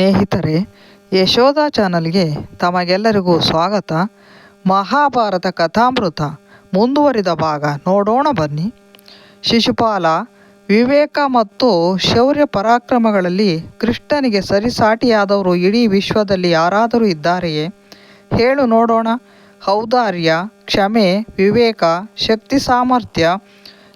ಸ್ನೇಹಿತರೆ ಯಶೋಧ ಚಾನಲ್ಗೆ ತಮಗೆಲ್ಲರಿಗೂ ಸ್ವಾಗತ. ಮಹಾಭಾರತ ಕಥಾಮೃತ ಮುಂದುವರಿದ ಭಾಗ ನೋಡೋಣ ಬನ್ನಿ. ಶಿಶುಪಾಲ ವಿವೇಕ ಮತ್ತು ಶೌರ್ಯ ಪರಾಕ್ರಮಗಳಲ್ಲಿ ಕೃಷ್ಣನಿಗೆ ಸರಿಸಾಟಿಯಾದವರು ಇಡೀ ವಿಶ್ವದಲ್ಲಿ ಯಾರಾದರೂ ಇದ್ದಾರೆಯೇ? ಹೇಳು ನೋಡೋಣ. ಔದಾರ್ಯ, ಕ್ಷಮೆ, ವಿವೇಕ, ಶಕ್ತಿ, ಸಾಮರ್ಥ್ಯ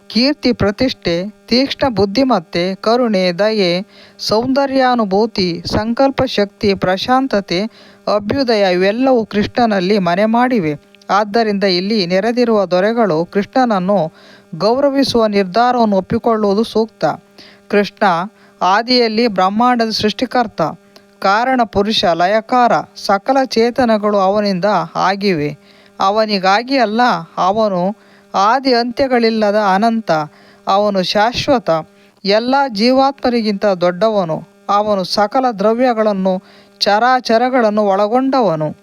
ಕೀರ್ತಿ, ಪ್ರತಿಷ್ಠೆ, ತೀಕ್ಷ್ಣ ಬುದ್ಧಿಮತ್ತೆ, ಕರುಣೆ, ದಯೆ, ಸೌಂದರ್ಯಾನುಭೂತಿ, ಸಂಕಲ್ಪ ಶಕ್ತಿ, ಪ್ರಶಾಂತತೆ, ಅಭ್ಯುದಯ ಇವೆಲ್ಲವೂ ಕೃಷ್ಣನಲ್ಲಿ ಮನೆ ಮಾಡಿವೆ. ಆದ್ದರಿಂದ ಇಲ್ಲಿ ನೆರೆದಿರುವ ದೊರೆಗಳು ಕೃಷ್ಣನನ್ನು ಗೌರವಿಸುವ ನಿರ್ಧಾರವನ್ನು ಒಪ್ಪಿಕೊಳ್ಳುವುದು ಸೂಕ್ತ. ಕೃಷ್ಣ ಆದಿಯಲ್ಲಿ ಬ್ರಹ್ಮಾಂಡದ ಸೃಷ್ಟಿಕರ್ತ, ಕಾರಣ ಪುರುಷ, ಲಯಕಾರ, ಸಕಲ ಚೇತನಗಳು ಅವನಿಂದ ಆಗಿವೆ. ಅವನಿಗಾಗಿ ಅಲ್ಲ, ಅವನು ಆದಿ ಅಂತ್ಯಗಳಿಲ್ಲದ ಅನಂತ, ಅವನು ಶಾಶ್ವತ. ಎಲ್ಲ ಜೀವಾತ್ಮರಿಗಿಂತ ದೊಡ್ಡವನು. ಅವನು ಸಕಲ ದ್ರವ್ಯಗಳನ್ನು, ಚರಾಚರಗಳನ್ನು ಒಳಗೊಂಡವನು.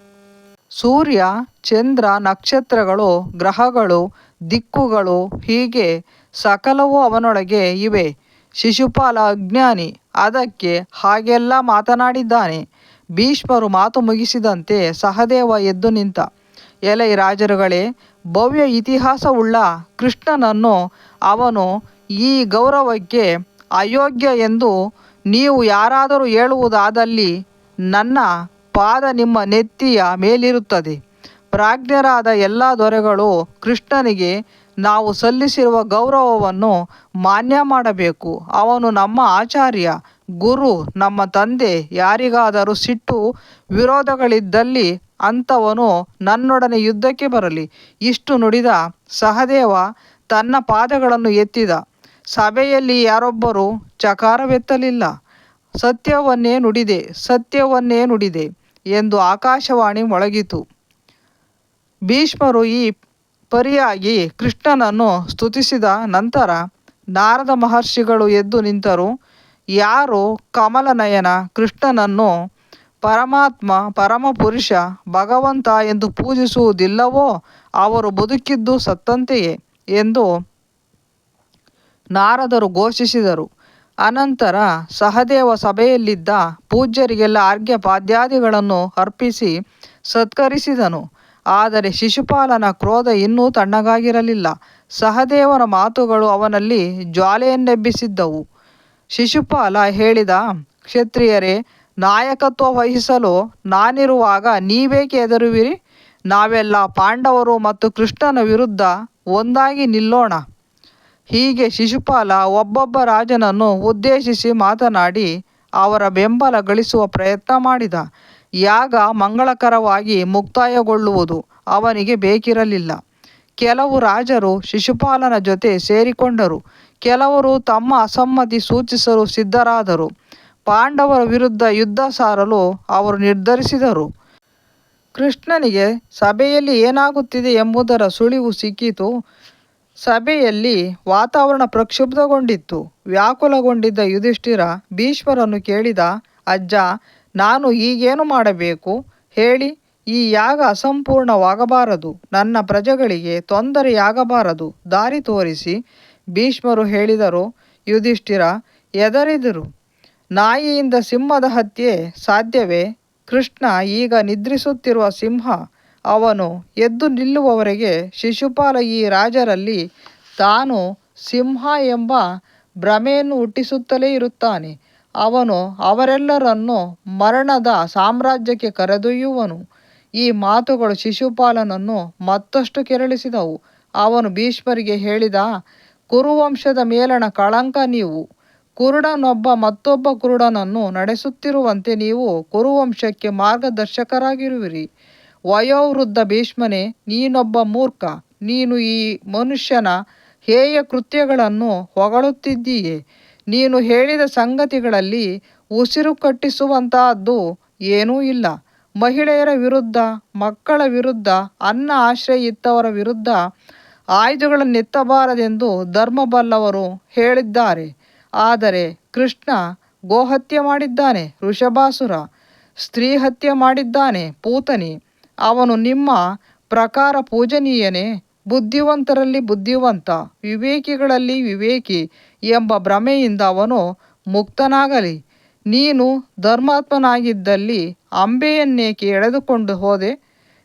ಸೂರ್ಯ, ಚಂದ್ರ, ನಕ್ಷತ್ರಗಳು, ಗ್ರಹಗಳು, ದಿಕ್ಕುಗಳು ಹೀಗೆ ಸಕಲವೂ ಅವನೊಳಗೆ ಇವೆ. ಶಿಶುಪಾಲ ಅಜ್ಞಾನಿ, ಅದಕ್ಕೆ ಹಾಗೆಲ್ಲ ಮಾತನಾಡಿದ್ದಾನೆ. ಭೀಷ್ಮರು ಮಾತು ಮುಗಿಸಿದಂತೆ ಸಹದೇವ ಎದ್ದು ನಿಂತ ಎಲೈ ರಾಜರುಗಳೇ, ಭವ್ಯ ಇತಿಹಾಸವುಳ್ಳ ಕೃಷ್ಣನನ್ನು ಅವನು ಈ ಗೌರವಕ್ಕೆ ಅಯೋಗ್ಯ ಎಂದು ನೀವು ಯಾರಾದರೂ ಹೇಳುವುದಾದಲ್ಲಿ ನನ್ನ ಪಾದ ನಿಮ್ಮ ನೆತ್ತಿಯ ಮೇಲಿರುತ್ತದೆ. ಪ್ರಾಜ್ಞರಾದ ಎಲ್ಲ ದೊರೆಗಳು ಕೃಷ್ಣನಿಗೆ ನಾವು ಸಲ್ಲಿಸಿರುವ ಗೌರವವನ್ನು ಮಾನ್ಯ ಮಾಡಬೇಕು. ಅವನು ನಮ್ಮ ಆಚಾರ್ಯ, ಗುರು, ನಮ್ಮ ತಂದೆ, ಯಾರಿಗಾದರೂ ಸಿಟ್ಟು ವಿರೋಧಗಳಿದ್ದಲ್ಲಿ ಅಂಥವನು ನನ್ನೊಡನೆ ಯುದ್ಧಕ್ಕೆ ಬರಲಿ. ಇಷ್ಟು ನುಡಿದ ಸಹದೇವ ತನ್ನ ಪಾದಗಳನ್ನು ಎತ್ತಿದ. ಸಭೆಯಲ್ಲಿ ಯಾರೊಬ್ಬರೂ ಚಕಾರವೆತ್ತಲಿಲ್ಲ. ಸತ್ಯವನ್ನೇ ನುಡಿದೆ ಸತ್ಯವನ್ನೇ ನುಡಿದೆ ಎಂದು ಆಕಾಶವಾಣಿ ಮೊಳಗಿತು. ಭೀಷ್ಮರು ಈ ಪರಿಯಾಗಿ ಕೃಷ್ಣನನ್ನು ಸ್ತುತಿಸಿದ ನಂತರ ನಾರದ ಮಹರ್ಷಿಗಳು ಎದ್ದು ನಿಂತರು. ಯಾರು ಕಮಲನಯನ ಕೃಷ್ಣನನ್ನು ಪರಮಾತ್ಮ ಪರಮಪುರುಷ ಭಗವಂತ ಎಂದು ಪೂಜಿಸುವುದಿಲ್ಲವೋ ಅವರು ಬದುಕಿದ್ದು ಸತ್ತಂತೆಯೇ ಎಂದು ನಾರದರು ಘೋಷಿಸಿದರು. ಅನಂತರ ಸಹದೇವ ಸಭೆಯಲ್ಲಿದ್ದ ಪೂಜ್ಯರಿಗೆಲ್ಲ ಅರ್ಘ್ಯ ಪಾದ್ಯಾದಿಗಳನ್ನು ಅರ್ಪಿಸಿ ಸತ್ಕರಿಸಿದನು. ಆದರೆ ಶಿಶುಪಾಲನ ಕ್ರೋಧ ಇನ್ನೂ ತಣ್ಣಗಾಗಿರಲಿಲ್ಲ. ಸಹದೇವನ ಮಾತುಗಳು ಅವನಲ್ಲಿ ಜ್ವಾಲೆಯನ್ನೆಬ್ಬಿಸಿದ್ದವು. ಶಿಶುಪಾಲ ಹೇಳಿದ, ಕ್ಷತ್ರಿಯರೇ ನಾಯಕತ್ವ ವಹಿಸಲು ನಾನಿರುವಾಗ ನೀವೇಕೆ ಹೆದರುವಿರಿ? ನಾವೆಲ್ಲ ಪಾಂಡವರು ಮತ್ತು ಕೃಷ್ಣನ ವಿರುದ್ಧ ಒಂದಾಗಿ ನಿಲ್ಲೋಣ. ಹೀಗೆ ಶಿಶುಪಾಲ ಒಬ್ಬೊಬ್ಬ ರಾಜನನ್ನು ಉದ್ದೇಶಿಸಿ ಮಾತನಾಡಿ ಅವರ ಬೆಂಬಲ ಗಳಿಸುವ ಪ್ರಯತ್ನ ಮಾಡಿದ. ಯಾಗ ಮಂಗಳಕರವಾಗಿ ಮುಕ್ತಾಯಗೊಳ್ಳುವುದು ಅವನಿಗೆ ಬೇಕಿರಲಿಲ್ಲ. ಕೆಲವು ರಾಜರು ಶಿಶುಪಾಲನ ಜೊತೆ ಸೇರಿಕೊಂಡರು. ಕೆಲವರು ತಮ್ಮ ಅಸಮ್ಮತಿ ಸೂಚಿಸಲು ಸಿದ್ಧರಾದರು. ಪಾಂಡವರ ವಿರುದ್ಧ ಯುದ್ಧ ಸಾರಲು ಅವರು ನಿರ್ಧರಿಸಿದರು. ಕೃಷ್ಣನಿಗೆ ಸಭೆಯಲ್ಲಿ ಏನಾಗುತ್ತಿದೆ ಎಂಬುದರ ಸುಳಿವು ಸಿಕ್ಕಿತು. ಸಭೆಯಲ್ಲಿ ವಾತಾವರಣ ಪ್ರಕ್ಷುಬ್ಧಗೊಂಡಿತ್ತು. ವ್ಯಾಕುಲಗೊಂಡಿದ್ದ ಯುಧಿಷ್ಠಿರ ಭೀಷ್ಮರನ್ನು ಕೇಳಿದ, ಅಜ್ಜ, ನಾನು ಈಗೇನು ಮಾಡಬೇಕು? ಹೇಳಿ, ಈ ಯಾಗ ಅಸಂಪೂರ್ಣವಾಗಬಾರದು. ನನ್ನ ಪ್ರಜೆಗಳಿಗೆ ತೊಂದರೆಯಾಗಬಾರದು. ದಾರಿ ತೋರಿಸಿ, ಭೀಷ್ಮರು ಹೇಳಿದರು. ಯುಧಿಷ್ಠಿರ ಎದರಿದರು ನಾಯಿಯಿಂದ ಸಿಂಹದ ಹತ್ಯೆ ಸಾಧ್ಯವೇ? ಕೃಷ್ಣ ಈಗ ನಿದ್ರಿಸುತ್ತಿರುವ ಸಿಂಹ, ಅವನು ಎದ್ದು ನಿಲ್ಲುವವರೆಗೆ ಶಿಶುಪಾಲ ಈ ರಾಜರಲ್ಲಿ ತಾನು ಸಿಂಹ ಎಂಬ ಭ್ರಮೆಯನ್ನು ಹುಟ್ಟಿಸುತ್ತಲೇ ಇರುತ್ತಾನೆ. ಅವನು ಅವರೆಲ್ಲರನ್ನು ಮರಣದ ಸಾಮ್ರಾಜ್ಯಕ್ಕೆ ಕರೆದೊಯ್ಯುವನು. ಈ ಮಾತುಗಳು ಶಿಶುಪಾಲನನ್ನು ಮತ್ತಷ್ಟು ಕೆರಳಿಸಿದವು. ಅವನು ಭೀಷ್ಮರಿಗೆ ಹೇಳಿದ, ಕುರುವಂಶದ ಮೇಲಣ ಕಳಂಕ ನೀವು. ಕುರುಡನೊಬ್ಬ ಮತ್ತೊಬ್ಬ ಕುರುಡನನ್ನು ನಡೆಸುತ್ತಿರುವಂತೆ ನೀವು ಕುರುವಂಶಕ್ಕೆ ಮಾರ್ಗದರ್ಶಕರಾಗಿರುವಿರಿ. ವಯೋವೃದ್ಧ ಭೀಷ್ಮನೆ, ನೀನೊಬ್ಬ ಮೂರ್ಖ. ನೀನು ಈ ಮನುಷ್ಯನ ಹೇಯ ಕೃತ್ಯಗಳನ್ನು ಹೊಗಳುತ್ತಿದ್ದೀಯೆ. ನೀನು ಹೇಳಿದ ಸಂಗತಿಗಳಲ್ಲಿ ಉಸಿರು ಕಟ್ಟಿಸುವಂತಹದ್ದು ಏನೂ ಇಲ್ಲ. ಮಹಿಳೆಯರ ವಿರುದ್ಧ, ಮಕ್ಕಳ ವಿರುದ್ಧ, ಅನ್ನ ಆಶ್ರಯ ಇತ್ತವರ ವಿರುದ್ಧ ಆಯುಧಗಳನ್ನೆತ್ತಬಾರದೆಂದು ಧರ್ಮಬಲ್ಲವರು ಹೇಳಿದ್ದಾರೆ. ಆದರೆ ಕೃಷ್ಣ ಗೋಹತ್ಯೆ ಮಾಡಿದ್ದಾನೆ ವೃಷಭಾಸುರ ಸ್ತ್ರೀ ಹತ್ಯೆ ಮಾಡಿದ್ದಾನೆ, ಪೂತನಿ, ಅವನು ನಿಮ್ಮ ಪ್ರಕಾರ ಪೂಜನೀಯನೇ, ಬುದ್ಧಿವಂತರಲ್ಲಿ ಬುದ್ಧಿವಂತ, ವಿವೇಕಿಗಳಲ್ಲಿ ವಿವೇಕಿ ಎಂಬ ಭ್ರಮೆಯಿಂದ ಅವನು ಮುಕ್ತನಾಗಲಿ. ನೀನು ಧರ್ಮಾತ್ಮನಾಗಿದ್ದಲ್ಲಿ ಅಂಬೆಯನ್ನೇಕೆ ಎಳೆದುಕೊಂಡು ಹೋದೆ?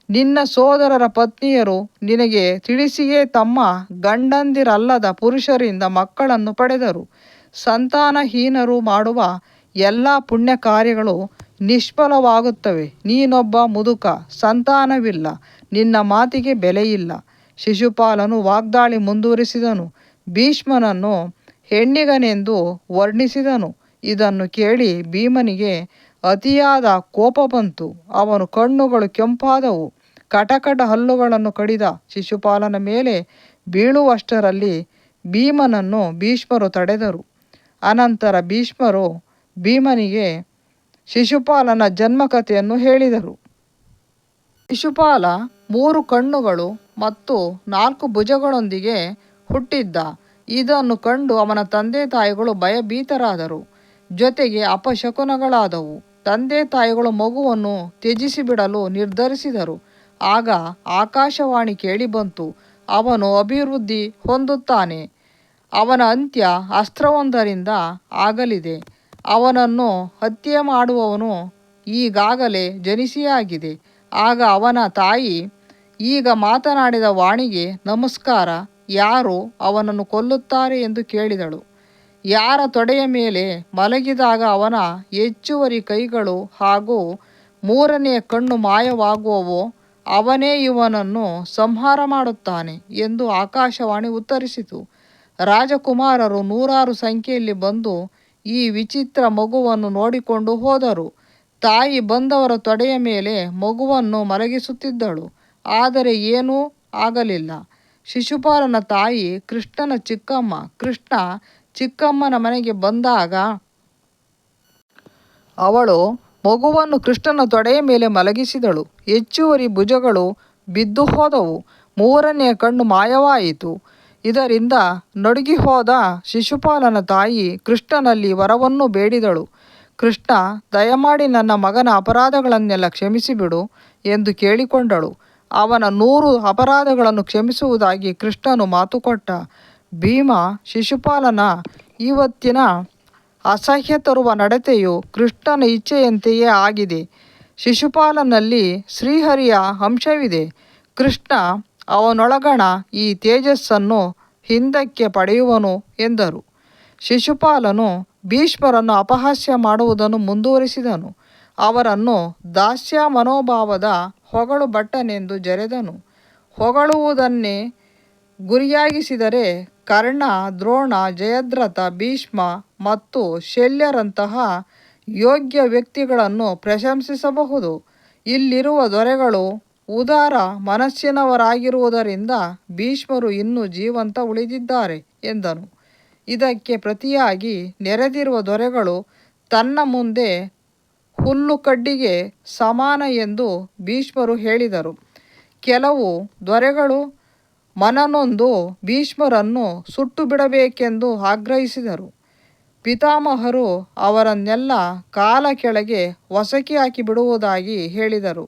ನಿನ್ನ ಸೋದರರ ಪತ್ನಿಯರು ನಿನಗೆ ತಿಳಿಸಿಯೇ ತಮ್ಮ ಗಂಡಂದಿರಲ್ಲದ ಪುರುಷರಿಂದ ಮಕ್ಕಳನ್ನು ಪಡೆದರು. ಸಂತಾನಹೀನರು ಮಾಡುವ ಎಲ್ಲ ಪುಣ್ಯ ಕಾರ್ಯಗಳು ನಿಷ್ಫಲವಾಗುತ್ತವೆ. ನೀನೊಬ್ಬ ಮುದುಕ, ಸಂತಾನವಿಲ್ಲ. ನಿನ್ನ ಮಾತಿಗೆ ಬೆಲೆಯಿಲ್ಲ. ಶಿಶುಪಾಲನು ವಾಗ್ದಾಳಿ ಮುಂದುವರಿಸಿದನು. ಭೀಷ್ಮನನ್ನು ಹೆಣ್ಣಿಗನೆಂದು ವರ್ಣಿಸಿದನು. ಇದನ್ನು ಕೇಳಿ ಭೀಮನಿಗೆ ಅತಿಯಾದ ಕೋಪ ಬಂತು. ಅವನು ಕಣ್ಣುಗಳು ಕೆಂಪಾದವು. ಕಟಕಟ ಹಲ್ಲುಗಳನ್ನು ಕಡಿದ ಶಿಶುಪಾಲನ ಮೇಲೆ ಬೀಳುವಷ್ಟರಲ್ಲಿ ಭೀಮನನ್ನು ಭೀಷ್ಮರು ತಡೆದರು. ಅನಂತರ ಭೀಷ್ಮರು ಭೀಮನಿಗೆ ಶಿಶುಪಾಲನ ಜನ್ಮಕಥೆಯನ್ನು ಹೇಳಿದರು. ಶಿಶುಪಾಲ ಮೂರು ಕಣ್ಣುಗಳು ಮತ್ತು ನಾಲ್ಕು ಭುಜಗಳೊಂದಿಗೆ ಹುಟ್ಟಿದ್ದ. ಇದನ್ನು ಕಂಡು ಅವನ ತಂದೆ ತಾಯಿಗಳು ಭಯಭೀತರಾದರು. ಜೊತೆಗೆ ಅಪಶಕುನಗಳಾದವು. ತಂದೆ ತಾಯಿಗಳು ಮಗುವನ್ನು ತ್ಯಜಿಸಿಬಿಡಲು ನಿರ್ಧರಿಸಿದರು. ಆಗ ಆಕಾಶವಾಣಿ ಕೇಳಿಬಂತು ಅವನು ಅಭಿವೃದ್ಧಿ ಹೊಂದುತ್ತಾನೆ. ಅವನ ಅಂತ್ಯ ಅಸ್ತ್ರವೊಂದರಿಂದ ಆಗಲಿದೆ. ಅವನನ್ನು ಹತ್ಯೆ ಮಾಡುವವನು ಈಗಾಗಲೇ ಜನಿಸಿಯಾಗಿದೆ. ಆಗ ಅವನ ತಾಯಿ ಈಗ ಮಾತನಾಡಿದ ವಾಣಿಗೆ, ನಮಸ್ಕಾರ, ಯಾರು ಅವನನ್ನು ಕೊಲ್ಲುತ್ತಾರೆ ಎಂದು ಕೇಳಿದಳು. ಯಾರ ತೊಡೆಯ ಮೇಲೆ ಮಲಗಿದಾಗ ಅವನ ಹೆಚ್ಚುವರಿ ಕೈಗಳು ಹಾಗೂ ಮೂರನೆಯ ಕಣ್ಣು ಮಾಯವಾಗುವವೋ, ಅವನೇ ಇವನನ್ನು ಸಂಹಾರ ಮಾಡುತ್ತಾನೆ ಎಂದು ಆಕಾಶವಾಣಿ ಉತ್ತರಿಸಿತು. ರಾಜಕುಮಾರರು ನೂರಾರು ಸಂಖ್ಯೆಯಲ್ಲಿ ಬಂದು ಈ ವಿಚಿತ್ರ ಮಗುವನ್ನು ನೋಡಿಕೊಂಡು ಹೋದರು. ತಾಯಿ ಬಂದವರ ತೊಡೆಯ ಮೇಲೆ ಮಗುವನ್ನು ಮಲಗಿಸುತ್ತಿದ್ದಳು. ಆದರೆ ಏನೂ ಆಗಲಿಲ್ಲ. ಶಿಶುಪಾಲನ ತಾಯಿ ಕೃಷ್ಣನ ಚಿಕ್ಕಮ್ಮ, ಕೃಷ್ಣ ಚಿಕ್ಕಮ್ಮನ ಮನೆಗೆ ಬಂದಾಗ ಅವಳು ಮಗುವನ್ನು ಕೃಷ್ಣನ ತೊಡೆಯ ಮೇಲೆ ಮಲಗಿಸಿದಳು. ಹೆಚ್ಚುವರಿ ಭುಜಗಳು ಬಿದ್ದು ಹೋದವು. ಮೂರನೆಯ ಕಣ್ಣು ಮಾಯವಾಯಿತು. ಇದರಿಂದ ನಡುಗಿ ಹೋದ ಶಿಶುಪಾಲನ ತಾಯಿ ಕೃಷ್ಣನಲ್ಲಿ ವರವನ್ನು ಬೇಡಿದಳು. ಕೃಷ್ಣ, ದಯಮಾಡಿ ನನ್ನ ಮಗನ ಅಪರಾಧಗಳನ್ನೆಲ್ಲ ಕ್ಷಮಿಸಿಬಿಡು ಎಂದು ಕೇಳಿಕೊಂಡಳು. ಅವನ ನೂರು ಅಪರಾಧಗಳನ್ನು ಕ್ಷಮಿಸುವುದಾಗಿ ಕೃಷ್ಣನು ಮಾತುಕೊಟ್ಟ ಭೀಮ, ಶಿಶುಪಾಲನ, ಇವತ್ತಿನ ಅಸಹ್ಯ ತರುವ ನಡತೆಯು ಕೃಷ್ಣನ ಇಚ್ಛೆಯಂತೆಯೇ ಆಗಿದೆ. ಶಿಶುಪಾಲನಲ್ಲಿ ಶ್ರೀಹರಿಯ ಅಂಶವಿದೆ. ಕೃಷ್ಣ, ಅವನೊಳಗಣ ಈ ತೇಜಸ್ಸನ್ನು ಹಿಂದಕ್ಕೆ ಪಡೆಯುವನು ಎಂದರು. ಶಿಶುಪಾಲನು ಭೀಷ್ಮರನ್ನು ಅಪಹಾಸ್ಯ ಮಾಡುವುದನ್ನು ಮುಂದುವರಿಸಿದನು. ಅವರನ್ನು ದಾಸ್ಯ ಮನೋಭಾವದ ಹೊಗಳು ಬಟ್ಟನೆಂದು ಜರೆದನು. ಹೊಗಳುವುದನ್ನೇ ಗುರಿಯಾಗಿಸಿದರೆ ಕರ್ಣ, ದ್ರೋಣ, ಜಯದ್ರಥ, ಭೀಷ್ಮ ಮತ್ತು ಶಲ್ಯರಂತಹ ಯೋಗ್ಯ ವ್ಯಕ್ತಿಗಳನ್ನು ಪ್ರಶಂಸಿಸಬಹುದು. ಇಲ್ಲಿರುವ ದೊರೆಗಳು ಉದಾರ ಮನಸ್ಸಿನವರಾಗಿರುವುದರಿಂದ ಭೀಷ್ಮರು ಇನ್ನೂ ಜೀವಂತ ಉಳಿದಿದ್ದಾರೆ ಎಂದನು. ಇದಕ್ಕೆ ಪ್ರತಿಯಾಗಿ ನೆರೆದಿರುವ ದೊರೆಗಳು ತನ್ನ ಮುಂದೆ ಹುಲ್ಲು ಕಡ್ಡಿಗೆ ಸಮಾನ ಎಂದು ಭೀಷ್ಮರು ಹೇಳಿದರು. ಕೆಲವು ದೊರೆಗಳು ಮನನೊಂದು ಭೀಷ್ಮರನ್ನು ಸುಟ್ಟು ಬಿಡಬೇಕೆಂದು ಆಗ್ರಹಿಸಿದರು. ಪಿತಾಮಹರು ಅವರನ್ನೆಲ್ಲ ಕಾಲ ಕೆಳಗೆ ವಸಕಿ ಹಾಕಿ ಬಿಡುವುದಾಗಿ ಹೇಳಿದರು.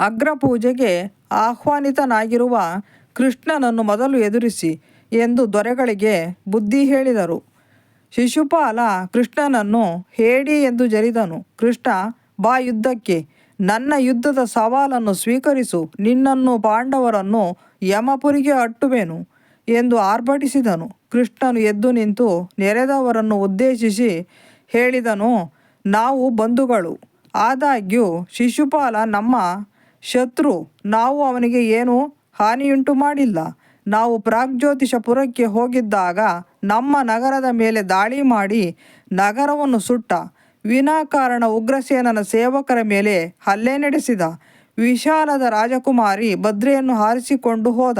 ಅಗ್ರಪೂಜೆಗೆ ಆಹ್ವಾನಿತನಾಗಿರುವ ಕೃಷ್ಣನನ್ನು ಮೊದಲು ಎದುರಿಸಿ ಎಂದು ದೊರೆಗಳಿಗೆ ಬುದ್ಧಿ ಹೇಳಿದರು. ಶಿಶುಪಾಲ ಕೃಷ್ಣನನ್ನು ಹೇಡಿ ಎಂದು ಜರಿದನು. ಕೃಷ್ಣ, ಬಾ ಯುದ್ಧಕ್ಕೆ. ನನ್ನ ಯುದ್ಧದ ಸವಾಲನ್ನು ಸ್ವೀಕರಿಸು. ನಿನ್ನನ್ನು ಪಾಂಡವರನ್ನು ಯಮಪುರಿಗೆ ಅಟ್ಟುವೆನು ಎಂದು ಆರ್ಭಟಿಸಿದನು. ಕೃಷ್ಣನು ಎದ್ದು ನಿಂತು ನೆರೆದವರನ್ನು ಉದ್ದೇಶಿಸಿ ಹೇಳಿದನು, ನಾವು ಬಂಧುಗಳು. ಆದಾಗ್ಯೂ ಶಿಶುಪಾಲ ನಮ್ಮ ಶತ್ರು, ನಾವು ಅವನಿಗೆ ಏನೂ ಹಾನಿಯುಂಟು ಮಾಡಿಲ್ಲ. ನಾವು ಪ್ರಾಗ್ಜ್ಯೋತಿಷಪುರಕ್ಕೆ ಹೋಗಿದ್ದಾಗ ನಮ್ಮ ನಗರದ ಮೇಲೆ ದಾಳಿ ಮಾಡಿ ನಗರವನ್ನು ಸುಟ್ಟ. ವಿನಾಕಾರಣ ಉಗ್ರಸೇನನ ಸೇವಕರ ಮೇಲೆ ಹಲ್ಲೆ ನಡೆಸಿದ. ವಿಶಾಲದ ರಾಜಕುಮಾರಿ ಭದ್ರೆಯನ್ನು ಹಾರಿಸಿಕೊಂಡು ಹೋದ.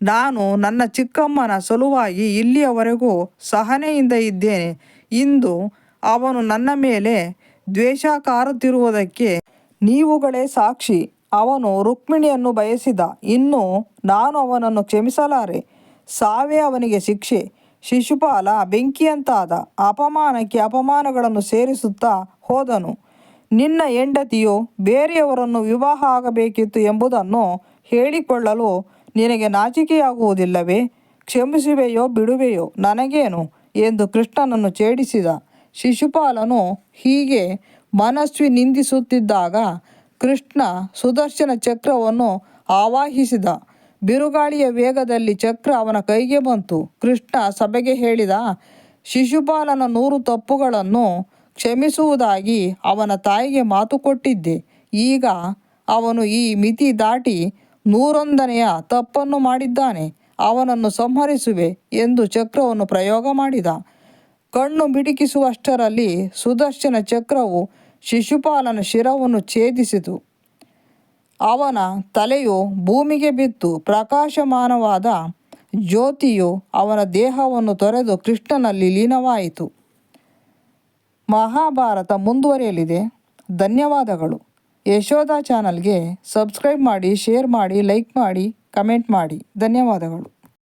ನಾನು ನನ್ನ ಚಿಕ್ಕಮ್ಮನ ಸಲುವಾಗಿ ಇಲ್ಲಿಯವರೆಗೂ ಸಹನೆಯಿಂದ ಇದ್ದೇನೆ. ಇಂದು ಅವನು ನನ್ನ ಮೇಲೆ ದ್ವೇಷ ಕಾರುತ್ತಿರುವುದಕ್ಕೆ ನೀವುಗಳೇ ಸಾಕ್ಷಿ. ಅವನು ರುಕ್ಮಿಣಿಯನ್ನು ಬಯಸಿದ, ಇನ್ನು ನಾನು ಅವನನ್ನು ಕ್ಷಮಿಸಲಾರೆ. ಸಾವೇ ಅವನಿಗೆ ಶಿಕ್ಷೆ. ಶಿಶುಪಾಲ ಬೆಂಕಿಯಂತಾದ ಅಪಮಾನಕ್ಕೆ ಅಪಮಾನಗಳನ್ನು ಸೇರಿಸುತ್ತಾ ಹೋದನು. ನಿನ್ನ ಹೆಂಡತಿಯು ಬೇರೆಯವರನ್ನು ವಿವಾಹ ಆಗಬೇಕಿತ್ತು ಎಂಬುದನ್ನು ಹೇಳಿಕೊಳ್ಳಲು ನಿನಗೆ ನಾಚಿಕೆಯಾಗುವುದಿಲ್ಲವೇ? ಕ್ಷಮಿಸುವೆಯೋ ಬಿಡುವೆಯೋ ನನಗೇನು? ಎಂದು ಕೃಷ್ಣನನ್ನು ಛೇಡಿಸಿದ. ಶಿಶುಪಾಲನು ಹೀಗೆ ಮನಸ್ವಿ ನಿಂದಿಸುತ್ತಿದ್ದಾಗ ಕೃಷ್ಣ ಸುದರ್ಶನ ಚಕ್ರವನ್ನು ಆವಾಹಿಸಿದ. ಬಿರುಗಾಳಿಯ ವೇಗದಲ್ಲಿ ಚಕ್ರ ಅವನ ಕೈಗೆ ಬಂತು. ಕೃಷ್ಣ ಸಭೆಗೆ ಹೇಳಿದ, ಶಿಶುಪಾಲನ ನೂರು ತಪ್ಪುಗಳನ್ನು ಕ್ಷಮಿಸುವುದಾಗಿ ಅವನ ತಾಯಿಗೆ ಮಾತು ಕೊಟ್ಟಿದ್ದೆ. ಈಗ ಅವನು ಈ ಮಿತಿ ದಾಟಿ ನೂರೊಂದನೆಯ ತಪ್ಪನ್ನು ಮಾಡಿದ್ದಾನೆ. ಅವನನ್ನು ಸಂಹರಿಸುವೆ ಎಂದು ಚಕ್ರವನ್ನು ಪ್ರಯೋಗ ಮಾಡಿದ. ಕಣ್ಣು ಮಿಡಿಕಿಸುವಷ್ಟರಲ್ಲಿ ಸುದರ್ಶನ ಚಕ್ರವು ಶಿಶುಪಾಲನ ಶಿರವನ್ನು ಛೇದಿಸಿತು. ಅವನ ತಲೆಯು ಭೂಮಿಗೆ ಬಿತ್ತು. ಪ್ರಕಾಶಮಾನವಾದ ಜ್ಯೋತಿಯು ಅವನ ದೇಹವನ್ನು ತೊರೆದು ಕೃಷ್ಣನಲ್ಲಿ ಲೀನವಾಯಿತು. ಮಹಾಭಾರತ ಮುಂದುವರಿಯಲಿದೆ. ಧನ್ಯವಾದಗಳು. ಯಶೋಧ ಚಾನಲ್ಗೆ ಸಬ್ಸ್ಕ್ರೈಬ್ ಮಾಡಿ, ಶೇರ್ ಮಾಡಿ, ಲೈಕ್ ಮಾಡಿ, ಕಮೆಂಟ್ ಮಾಡಿ. ಧನ್ಯವಾದಗಳು.